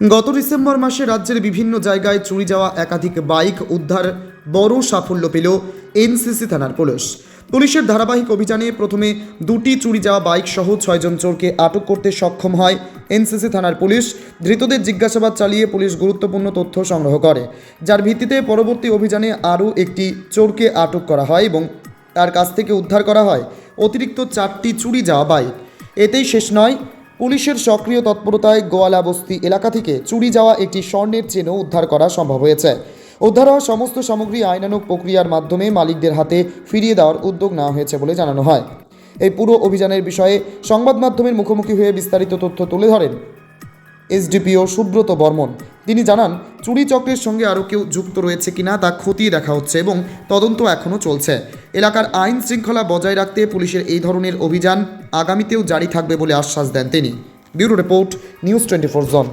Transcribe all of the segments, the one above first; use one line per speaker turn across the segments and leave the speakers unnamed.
গত ডিসেম্বর মাসে রাজ্যের বিভিন্ন জায়গায় চুরি যাওয়া একাধিক বাইক উদ্ধার বড় সাফল্য পেল এনসিসি থানার পুলিশ। পুলিশের ধারাবাহিক অভিযানে প্রথমে দুটি চুরি যাওয়া বাইক সহ ছয়জন চোরকে আটক করতে সক্ষম হয় এনসিসি থানার পুলিশ। ধৃতদের জিজ্ঞাসাবাদ চালিয়ে পুলিশ গুরুত্বপূর্ণ তথ্য সংগ্রহ করে। যার ভিত্তিতে পরবর্তী অভিযানে আরও একটি চোরকে আটক করা হয় এবং তার কাছ থেকে উদ্ধার করা হয়। অতিরিক্ত চারটি চুরি যাওয়া বাইক। এতেই শেষ নয় পুলিশের সক্রিয় তৎপরতায় গোয়ালা বস্তি এলাকা থেকে চুরি যাওয়া একটি স্বর্ণের চেনও উদ্ধার করা সম্ভব হয়েছে। উদ্ধার হওয়া সমস্ত সামগ্রী আইনানুক প্রক্রিয়ার মাধ্যমে মালিকদের হাতে ফিরিয়ে দেওয়ার উদ্যোগ নেওয়া হয়েছে বলে জানানো হয়। এই পুরো অভিযানের বিষয়ে সংবাদ মাধ্যমের মুখোমুখি হয়ে বিস্তারিত তথ্য তুলে ধরেন এসডিপিও সুব্রত বর্মন। তিনি জানান, চুরি চক্রের সঙ্গে আরও কেউ যুক্ত রয়েছে কিনা তা খতিয়ে দেখা হচ্ছে এবং তদন্ত এখনও চলছে। এলাকার আইন শৃঙ্খলা বজায় রাখতে পুলিশের এই ধরনের অভিযান আগামীতেও জারি থাকবে বলে আশ্বাস দেন তিনি। Bureau report, news twenty four জন।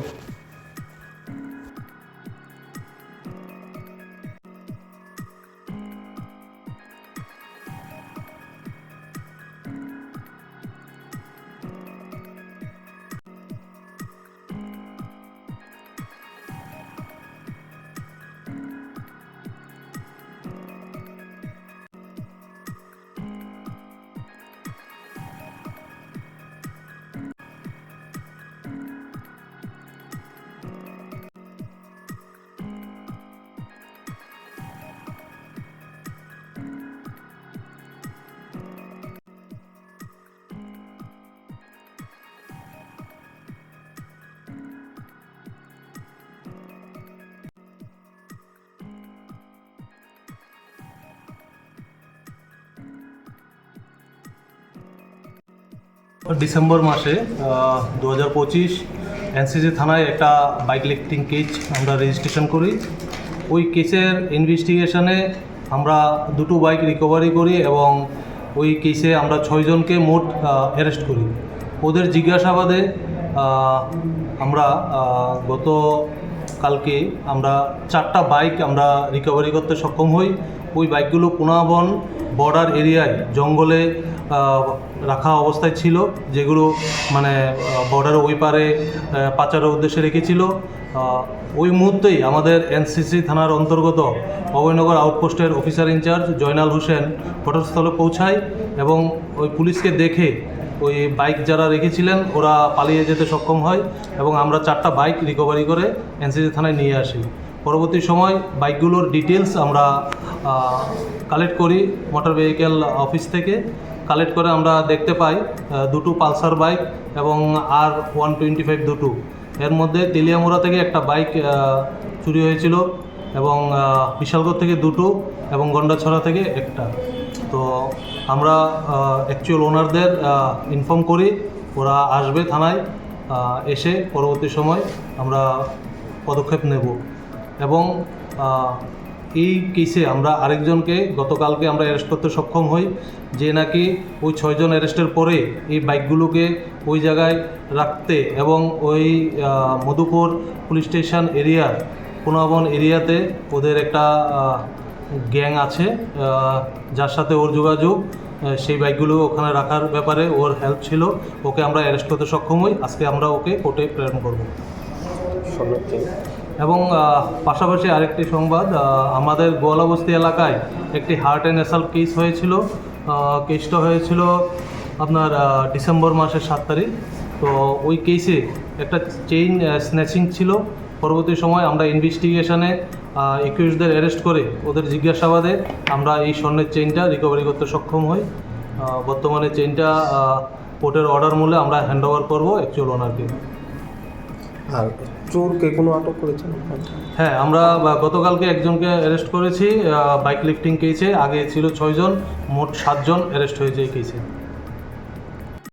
ডিসেম্বর মাসে দু হাজার পঁচিশ এনসিসি থানায় একটা বাইক লিফটিং কেস আমরা রেজিস্ট্রেশন করি। ওই কেসের ইনভেস্টিগেশনে আমরা দুটো বাইক রিকভারি করি এবং ওই কেসে আমরা ছয়জনকে মোট অ্যারেস্ট করি। ওদের জিজ্ঞাসাবাদে আমরা গত কালকে আমরা চারটা বাইক আমরা রিকভারি করতে সক্ষম হই। ওই বাইকগুলো পুনাবন বর্ডার এরিয়ায়, জঙ্গলে রাখা অবস্থায় ছিল, যেগুলো মানে বর্ডার ওই পারে পাচারের উদ্দেশ্যে রেখেছিল। ওই মুহূর্তেই আমাদের এনসিসি থানার অন্তর্গত Abhaynagar আউটপোস্টের officer in charge Joynal Hossain ঘটনাস্থলে পৌঁছায় এবং ওই পুলিশকে দেখে ওই বাইক যারা রেখেছিলেন, ওরা পালিয়ে যেতে সক্ষম হয় এবং আমরা চারটা বাইক রিকভারি করে এনসিসি থানায় নিয়ে আসি। পরবর্তী সময় বাইকগুলোর ডিটেলস আমরা কালেক্ট করি মোটর ভেহিকেল অফিস থেকে। কালেক্ট করে আমরা দেখতে পাই দুটো পালসার বাইক এবং আর ওয়ান টোয়েন্টি ফাইভ দুটো। এর মধ্যে তেলিয়ামুড়া থেকে একটা বাইক চুরি হয়েছিল এবং বিশালগড় থেকে দুটো এবং গন্ডাছড়া থেকে একটা। তো আমরা অ্যাকচুয়াল ওনারদের ইনফর্ম করি, ওরা আসবে থানায় এসে পরবর্তী সময় আমরা পদক্ষেপ নেব। এবং এই কেসে আমরা আরেকজনকে গতকালকে আমরা অ্যারেস্ট করতে সক্ষম হই, যে নাকি ওই ছয়জন অ্যারেস্টের পরে এই বাইকগুলোকে ওই জায়গায় রাখতে এবং ওই মধুপুর পুলিশ স্টেশন এরিয়ার পুনবন এরিয়াতে ওদের একটা গ্যাং আছে যার সাথে ওর যোগাযোগ সেই বাইকগুলো ওখানে রাখার ব্যাপারে ওর হেল্প ছিল, ওকে আমরা অ্যারেস্ট করতে সক্ষম হই, আজকে আমরা ওকে কোর্টে প্রেরণ করব। এবং পাশাপাশি আরেকটি সংবাদ আমাদের গোয়ালাবস্তি এলাকায় একটি হার্ট অ্যান্ড অ্যাসাল্ট কেস হয়েছিল কেসটা হয়েছিল আপনার ডিসেম্বর মাসের সাত তারিখ। তো ওই কেসে একটা চেইন স্ন্যাচিং ছিল। পরবর্তী সময় আমরা ইনভেস্টিগেশনে একুশদের অ্যারেস্ট করে ওদের জিজ্ঞাসাবাদে আমরা এই স্বর্ণের চেইনটা রিকভারি করতে সক্ষম হই। বর্তমানে চেইনটা কোর্টের অর্ডার মূল্যে আমরা হ্যান্ড ওভার করব অ্যাকচুয়াল ওনারকে
আর চোরকে কোনো আটক করেছেন
হ্যাঁ আমরা গতকালকে একজনকে অ্যারেস্ট করেছি বাইক লিফটিং কেসে আগে ছিল ছয়জন, মোট সাতজন অ্যারেস্ট হয়েছে এই কেসে